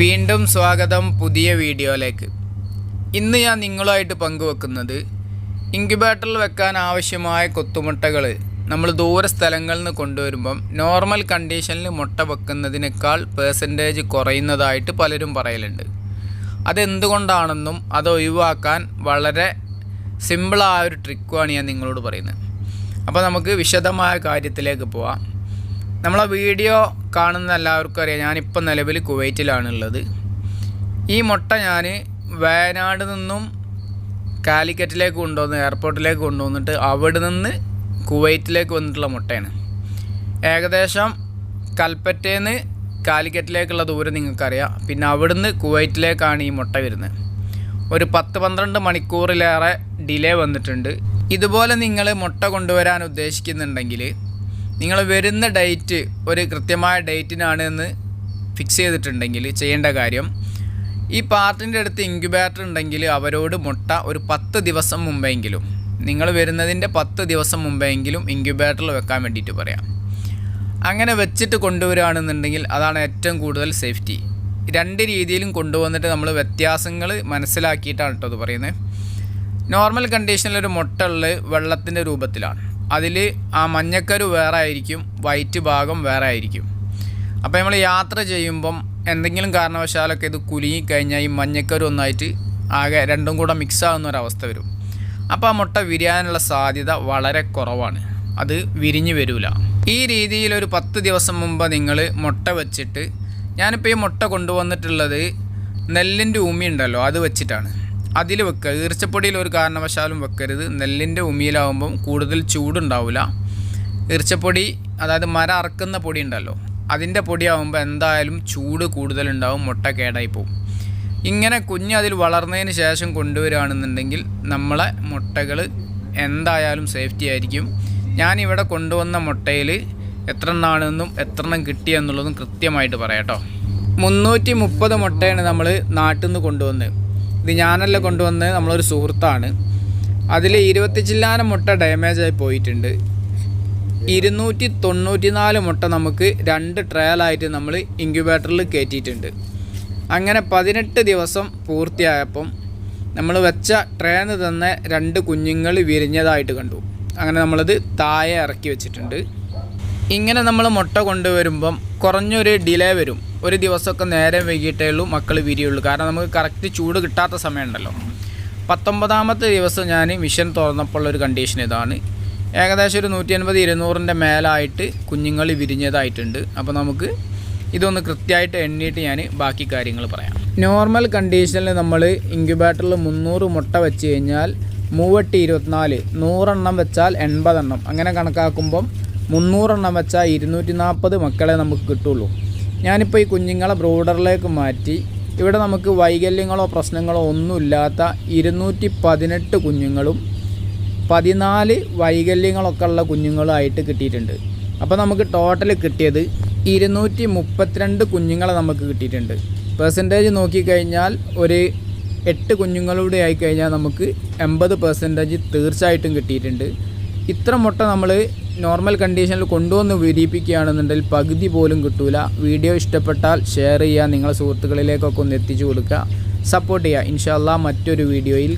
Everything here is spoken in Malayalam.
വീണ്ടും സ്വാഗതം പുതിയ വീഡിയോയിലേക്ക്. ഇന്ന് ഞാൻ നിങ്ങളുമായിട്ട് പങ്കുവെക്കുന്നത് ഇൻക്യുബേറ്ററിൽ വെക്കാൻ ആവശ്യമായ കൊത്തുമുട്ടകൾ നമ്മൾ ദൂര സ്ഥലങ്ങളിൽ നിന്ന് കൊണ്ടുവരുമ്പം നോർമൽ കണ്ടീഷനിൽ മുട്ട വെക്കുന്നതിനേക്കാൾ പേഴ്സന്റേജ് കുറയുന്നതായിട്ട് പലരും പറയലുണ്ട്. അതെന്തുകൊണ്ടാണെന്നും അത് ഒഴിവാക്കാൻ വളരെ സിമ്പിളായ ഒരു ട്രിക്കുമാണ് ഞാൻ നിങ്ങളോട് പറയുന്നത്. അപ്പോൾ നമുക്ക് വിശദമായ കാര്യത്തിലേക്ക് പോവാം. നമ്മളെ വീഡിയോ കാണുന്ന എല്ലാവർക്കും അറിയാം. ഞാനിപ്പോൾ നിലവിൽ കുവൈറ്റിലാണുള്ളത്. ഈ മുട്ട ഞാൻ വയനാട് നിന്നും കാലിക്കറ്റിലേക്ക് കൊണ്ടുവന്ന് എയർപോർട്ടിലേക്ക് കൊണ്ടുവന്നിട്ട് അവിടെ നിന്ന് കുവൈറ്റിലേക്ക് വന്നിട്ടുള്ള മുട്ടയാണ്. ഏകദേശം കൽപ്പറ്റേന്ന് കാലിക്കറ്റിലേക്കുള്ള ദൂരം നിങ്ങൾക്കറിയാം. പിന്നെ അവിടുന്ന് കുവൈറ്റിലേക്കാണ് ഈ മുട്ട വരുന്നത്. ഒരു പത്ത് പന്ത്രണ്ട് മണിക്കൂറിലേറെ ഡിലേ വന്നിട്ടുണ്ട്. ഇതുപോലെ നിങ്ങൾ മുട്ട കൊണ്ടുവരാൻ ഉദ്ദേശിക്കുന്നുണ്ടെങ്കിൽ നിങ്ങൾ വരുന്ന ഡേറ്റ് ഒരു കൃത്യമായ ഡേറ്റിനാണ് എന്ന് ഫിക്സ് ചെയ്തിട്ടുണ്ടെങ്കിൽ ചെയ്യേണ്ട കാര്യം ഈ പാർട്ടിന്റെ അടുത്ത് ഇൻക്യുബേറ്റർ ഉണ്ടെങ്കിൽ അവരോട് മുട്ട ഒരു പത്ത് ദിവസം മുമ്പെങ്കിലും നിങ്ങൾ വരുന്നതിന്റെ പത്ത് ദിവസം മുമ്പെങ്കിലും ഇൻക്യുബേറ്ററിൽ വെക്കാൻ വേണ്ടിയിട്ട് പറയാം. അങ്ങനെ വെച്ചിട്ട് കൊണ്ടുവരികയാണെന്നുണ്ടെങ്കിൽ അതാണ് ഏറ്റവും കൂടുതൽ സേഫ്റ്റി. രണ്ട് രീതിയിലും കൊണ്ടുവന്നിട്ട് നമ്മൾ വ്യത്യാസങ്ങൾ മനസ്സിലാക്കിയിട്ടാണ് കേട്ടോ അത് പറയുന്നത്. നോർമൽ കണ്ടീഷനിൽ ഒരു വെള്ളത്തിന്റെ രൂപത്തിലാണ്. അതിൽ ആ മഞ്ഞക്കരു വേറെ ആയിരിക്കും വൈറ്റ് ഭാഗം വേറെ ആയിരിക്കും അപ്പോൾ നമ്മൾ യാത്ര ചെയ്യുമ്പം എന്തെങ്കിലും കാരണവശാലൊക്കെ ഇത് കുലുങ്ങിക്കഴിഞ്ഞാൽ ഈ മഞ്ഞക്കരു ഒന്നായിട്ട് ആകെ രണ്ടും കൂടെ മിക്സ് ആകുന്ന ഒരവസ്ഥ വരും. അപ്പോൾ ആ മുട്ട വിരിയാനുള്ള സാധ്യത വളരെ കുറവാണ്. അത് വിരിഞ്ഞു വരില്ല ഈ രീതിയിൽ ഒരു പത്ത് ദിവസം മുമ്പ് നിങ്ങൾ മുട്ട വെച്ചിട്ട് ഞാനിപ്പോൾ ഈ മുട്ട കൊണ്ടുവന്നിട്ടുള്ളത് നെല്ലിന്റെ ഉമി ഉണ്ടല്ലോ അത് വെച്ചിട്ടാണ്. അതിൽ വെക്കുക. ഈർച്ചപ്പൊടിയിൽ ഒരു കാരണവശാലും വെക്കരുത്. നെല്ലിന്റെ ഉമിയിലാവുമ്പം കൂടുതൽ ചൂടുണ്ടാവില്ല. ഈർച്ചപ്പൊടി അതായത് മര അറക്കുന്ന പൊടി ഉണ്ടല്ലോ അതിന്റെ പൊടിയാവുമ്പോൾ എന്തായാലും ചൂട് കൂടുതലുണ്ടാവും മുട്ട കേടായി പോകും ഇങ്ങനെ കുഞ്ഞ് അതിൽ വളർന്നതിന് ശേഷം കൊണ്ടുവരികയാണെന്നുണ്ടെങ്കിൽ നമ്മളെ മുട്ടകൾ എന്തായാലും സേഫ്റ്റി ആയിരിക്കും. ഞാനിവിടെ കൊണ്ടുവന്ന മുട്ടയിൽ എത്ര എണ്ണാണെന്നും എത്ര എണ്ണം കിട്ടിയെന്നുള്ളതും കൃത്യമായിട്ട് പറയാം കേട്ടോ. മുന്നൂറ്റി മുപ്പത് മുട്ടയാണ് നമ്മൾ നാട്ടിൽ നിന്ന് കൊണ്ടുവന്നത്. ഇത് ഞാനല്ല കൊണ്ടുവന്ന് നമ്മളൊരു സുഹൃത്താണ്. അതിൽ ഇരുപത്തി ചില്ലാനം മുട്ട ഡാമേജായി പോയിട്ടുണ്ട്. ഇരുന്നൂറ്റി തൊണ്ണൂറ്റി നാല് മുട്ട നമുക്ക് രണ്ട് ട്രയലായിട്ട് നമ്മൾ ഇൻക്യുബേറ്ററിൽ കയറ്റിയിട്ടുണ്ട് അങ്ങനെ പതിനെട്ട് ദിവസം പൂർത്തിയായപ്പം നമ്മൾ വെച്ച ട്രേന്ന് തന്നെ രണ്ട് കുഞ്ഞുങ്ങൾ വിരിഞ്ഞതായിട്ട് കണ്ടു. അങ്ങനെ നമ്മളത് താഴെ ഇറക്കി വെച്ചിട്ടുണ്ട്. ഇങ്ങനെ നമ്മൾ മുട്ട കൊണ്ടുവരുമ്പം കുറഞ്ഞൊരു ഡിലേ വരും. ഒരു ദിവസമൊക്കെ നേരം വൈകിട്ടേ ഉള്ളൂ മക്കൾ വിരിയുള്ളൂ. കാരണം നമുക്ക് കറക്റ്റ് ചൂട് കിട്ടാത്ത സമയമുണ്ടല്ലോ. പത്തൊമ്പതാമത്തെ ദിവസം ഞാൻ മിഷൻ തുറന്നപ്പോൾ ഒരു കണ്ടീഷൻ ഇതാണ്. ഏകദേശം ഒരു നൂറ്റി അൻപത് ഇരുന്നൂറിന്റെ മേലായിട്ട് കുഞ്ഞുങ്ങൾ വിരിഞ്ഞതായിട്ടുണ്ട്. അപ്പോൾ നമുക്ക് ഇതൊന്ന് കൃത്യമായിട്ട് എണ്ണിയിട്ട് ഞാൻ ബാക്കി കാര്യങ്ങൾ പറയാം. നോർമൽ കണ്ടീഷനിൽ നമ്മൾ ഇൻക്യുബേറ്ററിൽ മുന്നൂറ് മുട്ട വെച്ച് കഴിഞ്ഞാൽ മൂവട്ടി ഇരുപത്തിനാല് നൂറെണ്ണം വെച്ചാൽ എൺപതെണ്ണം. അങ്ങനെ കണക്കാക്കുമ്പം മുന്നൂറെണ്ണം വെച്ചാൽ ഇരുന്നൂറ്റി നാൽപ്പത് മക്കളെ നമുക്ക് കിട്ടുള്ളൂ. ഞാനിപ്പോൾ ഈ കുഞ്ഞുങ്ങളെ ബ്രോഡറിലേക്ക് മാറ്റി. ഇവിടെ നമുക്ക് വൈകല്യങ്ങളോ പ്രശ്നങ്ങളോ ഒന്നുമില്ലാത്ത ഇരുന്നൂറ്റി പതിനെട്ട് കുഞ്ഞുങ്ങളും പതിനാല് വൈകല്യങ്ങളൊക്കെ ഉള്ള കുഞ്ഞുങ്ങളായിട്ട് കിട്ടിയിട്ടുണ്ട്. അപ്പോൾ നമുക്ക് ടോട്ടൽ കിട്ടിയത് ഇരുന്നൂറ്റി മുപ്പത്തിരണ്ട് കുഞ്ഞുങ്ങളെ നമുക്ക് കിട്ടിയിട്ടുണ്ട്. പെർസെന്റേജ് നോക്കിക്കഴിഞ്ഞാൽ ഒരു എട്ട് കുഞ്ഞുങ്ങളുടെ ആയിക്കഴിഞ്ഞാൽ നമുക്ക് എൺപത് പെർസെന്റേജ് തീർച്ചയായിട്ടും കിട്ടിയിട്ടുണ്ട്. ഇത്ര മുട്ട നമ്മൾ നോർമൽ കണ്ടീഷനിൽ കൊണ്ടുവന്ന് വിരിയിപ്പിക്കുകയാണെന്നുണ്ടെങ്കിൽ പകുതി പോലും കിട്ടൂല. വീഡിയോ ഇഷ്ടപ്പെട്ടാൽ ഷെയർ ചെയ്യുക. നിങ്ങളെ സുഹൃത്തുക്കളിലേക്കൊക്കെ ഒന്ന് എത്തിച്ചു കൊടുക്കുക. സപ്പോർട്ട് ചെയ്യുക. ഇൻഷാല്ല മറ്റൊരു വീഡിയോയിൽ